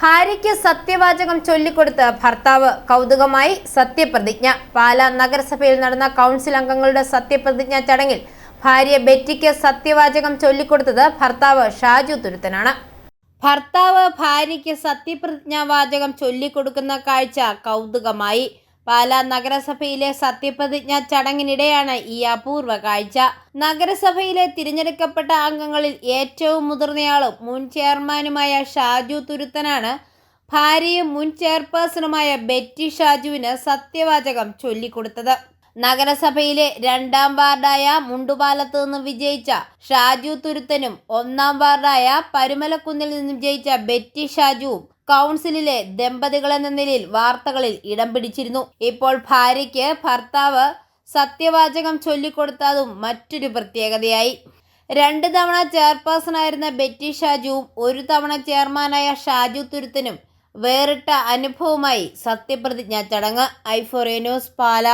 ഭാര്യയ്ക്ക് സത്യവാചകം ചൊല്ലിക്കൊടുത്ത് ഭർത്താവ് കൗതുകമായി സത്യപ്രതിജ്ഞ. പാലാ നഗരസഭയിൽ നടന്ന കൗൺസിൽ അംഗങ്ങളുടെ സത്യപ്രതിജ്ഞ ചടങ്ങിൽ ഭാര്യ ബെറ്റിക്ക് സത്യവാചകം ചൊല്ലിക്കൊടുത്തത് ഭർത്താവ് ഷാജു തുരുത്തനാണ്. ഭർത്താവ് ഭാര്യയ്ക്ക് സത്യപ്രതിജ്ഞാവാചകം ചൊല്ലിക്കൊടുക്കുന്ന കാഴ്ച കൗതുകമായി. പാലാ നഗരസഭയിലെ സത്യപ്രതിജ്ഞാ ചടങ്ങിനിടെയാണ് ഈ അപൂർവ കാഴ്ച. നഗരസഭയിലെ തിരഞ്ഞെടുക്കപ്പെട്ട അംഗങ്ങളിൽ ഏറ്റവും മുതിർന്നയാളും മുൻ ചെയർമാനുമായ ഷാജു തുരുത്തനാണ്. ഭാര്യയും മുൻ ചെയർപേഴ്സണുമായ ബെറ്റി ഷാജുവിന് സത്യവാചകം ചൊല്ലിക്കൊടുത്തത്. നഗരസഭയിലെ രണ്ടാം വാർഡായ മുണ്ടുപാലത്ത് നിന്ന് വിജയിച്ച ഷാജു തുരുത്തനും ഒന്നാം വാർഡായ പരുമലക്കുന്നിൽ നിന്നും ജയിച്ച ബെറ്റി ഷാജുവും കൗൺസിലിലെ ദമ്പതികളെന്ന നിലയിൽ വാർത്തകളിൽ ഇടം പിടിച്ചിരുന്നു. ഇപ്പോൾ ഭാര്യയ്ക്ക് ഭർത്താവ് സത്യവാചകം ചൊല്ലിക്കൊടുത്തതും മറ്റൊരു പ്രത്യേകതയായി. രണ്ട് തവണ ചെയർപേഴ്സണായിരുന്ന ബെറ്റി ഷാജുവും ഒരു തവണ ചെയർമാനായ ഷാജു തുരുത്തനും വേറിട്ട അനുഭവമായി സത്യപ്രതിജ്ഞാ ചടങ്ങ്. ഐഫോറിയ ന്യൂസ് പാല.